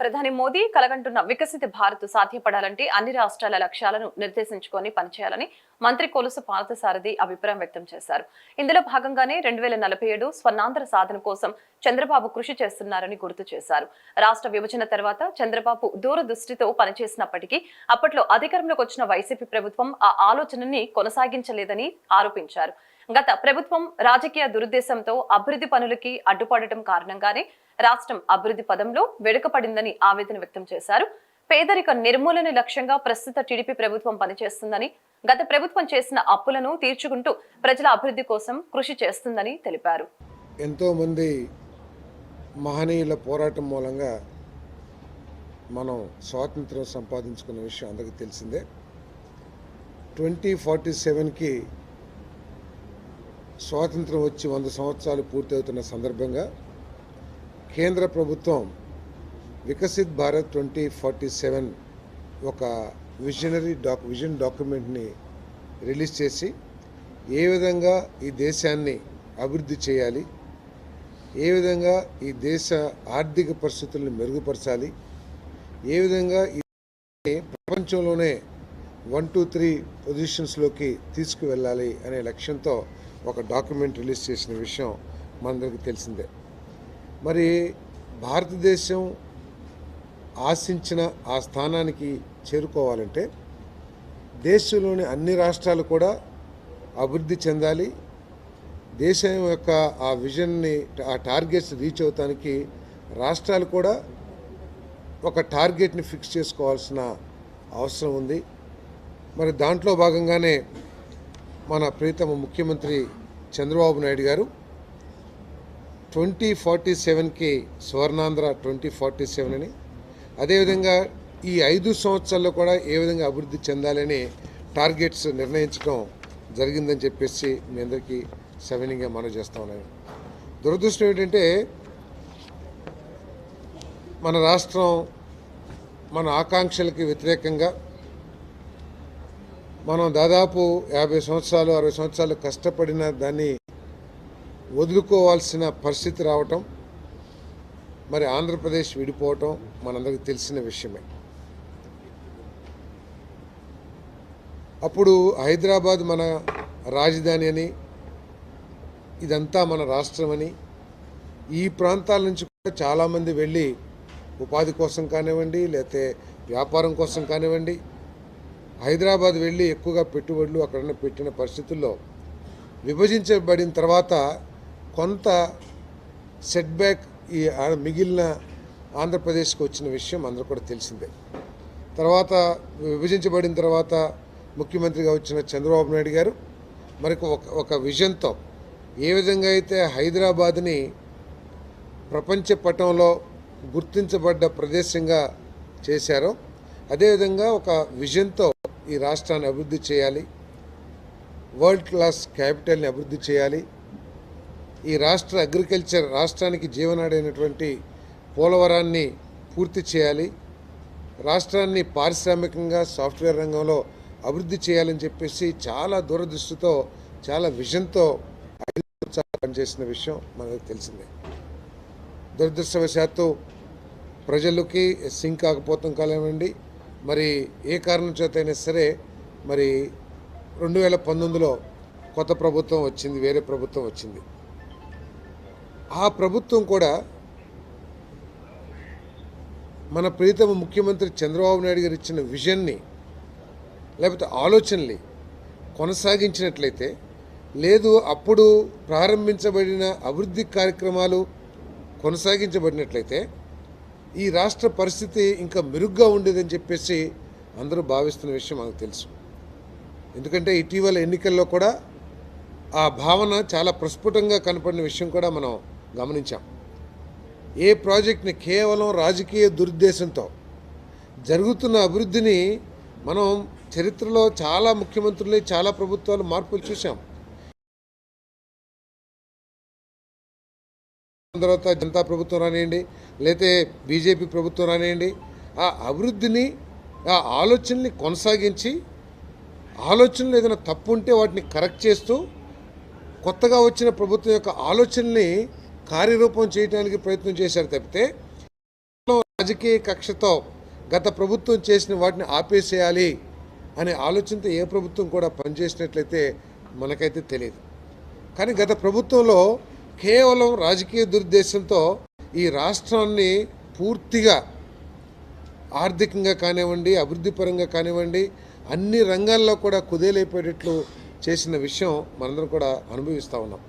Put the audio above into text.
ప్రధాని మోదీ కలగంటున్న వికసిత భారత్ సాధ్యపడాలంటే అన్ని రాష్ట్రాల లక్ష్యాలను నిర్దేశించుకొని పనిచేయాలని మంత్రి కొలుసు పార్థసారథి అభిప్రాయం వ్యక్తం చేశారు. ఇందులో భాగంగానే రెండు వేల నలభై ఏడు స్వర్ణాంధ్ర సాధన కోసం చంద్రబాబు కృషి చేస్తున్నారని గుర్తు చేశారు. రాష్ట్ర విభజన తర్వాత చంద్రబాబు దూరదృష్టితో పనిచేసినప్పటికీ అప్పట్లో అధికారంలోకి వచ్చిన వైసీపీ ప్రభుత్వం ఆ ఆలోచనని కొనసాగించలేదని ఆరోపించారు. గత ప్రభుత్వం రాజకీయ దురుద్దేశంతో అభివృద్ధి పనులకి అడ్డుపడటం కారణంగానే రాష్ట్రం అభివృద్ధి పదంలో వెనుకపడిందని ఆవేదన వ్యక్తం చేశారు. పేదరిక నిర్మూలన లక్ష్యంగా ప్రస్తుత టీడీపీ ప్రభుత్వం పనిచేస్తుందని గత ప్రభుత్వం చేసిన అప్పులను తీర్చుకుంటూ ప్రజల అభివృద్ధి కోసం కృషి చేస్తుందని తెలిపారు. ఎంతోమంది మహనీయుల పోరాటం మూలంగా మనం స్వాతంత్రం సంపాదించుకున్న విషయం అందరికీ తెలిసిందే. ట్వంటీ ఫార్టీ సెవెన్కి స్వాతంత్రం వచ్చి వంద సంవత్సరాలు పూర్తవుతున్న సందర్భంగా కేంద్ర ప్రభుత్వం Viksit Bharat twenty forty seven ఒక విజనరీ డాక్ విజన్ డాక్యుమెంట్ని రిలీజ్ చేసి ఏ విధంగా ఈ దేశాన్ని అభివృద్ధి చేయాలి ఏ విధంగా ఈ దేశ ఆర్థిక పరిస్థితులను మెరుగుపరచాలి ఏ విధంగా ఈ ప్రపంచంలోనే వన్ టూ త్రీ పొజిషన్స్లోకి తీసుకువెళ్ళాలి అనే లక్ష్యంతో ఒక డాక్యుమెంట్ రిలీజ్ చేసిన విషయం మనందరికీ తెలిసిందే. మరి భారతదేశం ఆశించిన ఆ స్థానానికి చేరుకోవాలంటే దేశంలోని అన్ని రాష్ట్రాలు కూడా అభివృద్ధి చెందాలి. దేశం యొక్క ఆ విజన్ని ఆ టార్గెట్స్ రీచ్ అవటానికి రాష్ట్రాలు కూడా ఒక టార్గెట్ని ఫిక్స్ చేసుకోవాల్సిన అవసరం ఉంది. మరి దాంట్లో భాగంగానే మన ప్రీతమ ముఖ్యమంత్రి చంద్రబాబు నాయుడు గారు ట్వంటీ ఫార్టీ సెవెన్కి స్వర్ణాంధ్ర ట్వంటీ ఫార్టీ సెవెన్ అని. అదేవిధంగా ఈ ఐదు సంవత్సరాల్లో కూడా ఏ విధంగా అభివృద్ధి చెందాలని టార్గెట్స్ నిర్ణయించడం జరిగిందని చెప్పేసి మీ అందరికీ సవినీయంగా మనం చేస్తా ఉన్నాను. దురదృష్టం ఏంటంటే మన రాష్ట్రం మన ఆకాంక్షలకి వ్యతిరేకంగా మనం దాదాపు యాభై సంవత్సరాలు అరవై సంవత్సరాలు కష్టపడిన దాన్ని వదులుకోవాల్సిన పరిస్థితి రావటం మరి ఆంధ్రప్రదేశ్ విడిపోవటం మనందరికీ తెలిసిన విషయమే. అప్పుడు హైదరాబాద్ మన రాజధాని అని ఇదంతా మన రాష్ట్రం అని ఈ ప్రాంతాల నుంచి కూడా చాలామంది వెళ్ళి ఉపాధి కోసం కానివ్వండి లేతే వ్యాపారం కోసం కానివ్వండి హైదరాబాద్ వెళ్ళి ఎక్కువగా పెట్టుబడులు అక్కడ పెట్టిన పరిస్థితుల్లో విభజించబడిన తర్వాత కొంత సెట్ బ్యాక్ ఈ మిగిలిన ఆంధ్రప్రదేశ్కి వచ్చిన విషయం అందరూ కూడా తెలిసిందే. తర్వాత విభజించబడిన తర్వాత ముఖ్యమంత్రిగా వచ్చిన చంద్రబాబు నాయుడు గారు మనకు ఒక ఒక విజన్తో ఏ విధంగా అయితే హైదరాబాద్ని ప్రపంచ పటంలో గుర్తించబడ్డ ప్రదేశంగా చేశారో అదేవిధంగా ఒక విజన్తో ఈ రాష్ట్రాన్ని అభివృద్ధి చేయాలి వరల్డ్ క్లాస్ క్యాపిటల్ని అభివృద్ధి చేయాలి ఈ రాష్ట్ర అగ్రికల్చర్ రాష్ట్రానికి జీవనాడైనటువంటి పోలవరాన్ని పూర్తి చేయాలి రాష్ట్రాన్ని పారిశ్రామికంగా సాఫ్ట్వేర్ రంగంలో అభివృద్ధి చేయాలని చెప్పేసి చాలా దూరదృష్టితో చాలా విజన్తో పనిచేసిన విషయం మనకు తెలిసిందే. దురదృష్టవశాత్తు ప్రజలకి సింక్ కాకపోతాం కాలేమండి మరి ఏ కారణం చేతైనా సరే మరి రెండు వేల పంతొమ్మిదిలో కొత్త ప్రభుత్వం వచ్చింది వేరే ప్రభుత్వం వచ్చింది. ఆ ప్రభుత్వం కూడా మన ప్రీతమ ముఖ్యమంత్రి చంద్రబాబు నాయుడు గారు ఇచ్చిన విజన్ని లేకపోతే ఆలోచనని కొనసాగించినట్లయితే లేదు అప్పుడు ప్రారంభించబడిన అభివృద్ధి కార్యక్రమాలు కొనసాగించబడినట్లయితే ఈ రాష్ట్ర పరిస్థితి ఇంకా మెరుగ్గా ఉండేదని చెప్పేసి అందరూ భావిస్తున్న విషయం మనకు తెలుసు. ఎందుకంటే ఇటీవల ఎన్నికల్లో కూడా ఆ భావన చాలా ప్రస్ఫుటంగా కనపడిన విషయం కూడా మనం గమనించాం. ఏ ప్రాజెక్ట్ని కేవలం రాజకీయ దురుద్దేశంతో జరుగుతున్న అభివృద్ధిని మనం చరిత్రలో చాలా ముఖ్యమంత్రులు చాలా ప్రభుత్వాలు మార్పులు చూసాం తర్వాత జనతా ప్రభుత్వం రానివ్వండి లేతే బీజేపీ ప్రభుత్వం రానివ్వండి ఆ అభివృద్ధిని ఆ ఆలోచనని కొనసాగించి ఆలోచనలు ఏదైనా తప్పు ఉంటే వాటిని కరెక్ట్ చేస్తూ కొత్తగా వచ్చిన ప్రభుత్వం యొక్క ఆలోచనని కార్యరూపం చేయడానికి ప్రయత్నం చేశారు తప్పితే రాజకీయ కక్షతో గత ప్రభుత్వం చేసిన వాటిని ఆపేసేయాలి అనే ఆలోచనతో ఏ ప్రభుత్వం కూడా పనిచేసినట్లయితే మనకైతే తెలియదు. కానీ గత ప్రభుత్వంలో కేవలం రాజకీయ దురుద్దేశంతో ఈ రాష్ట్రాన్ని పూర్తిగా ఆర్థికంగా కానివ్వండి అభివృద్ధి పరంగా కానివ్వండి అన్ని రంగాల్లో కూడా కుదేలైపోయేటట్లు చేసిన విషయం మనందరం కూడా అనుభవిస్తూ ఉన్నాం.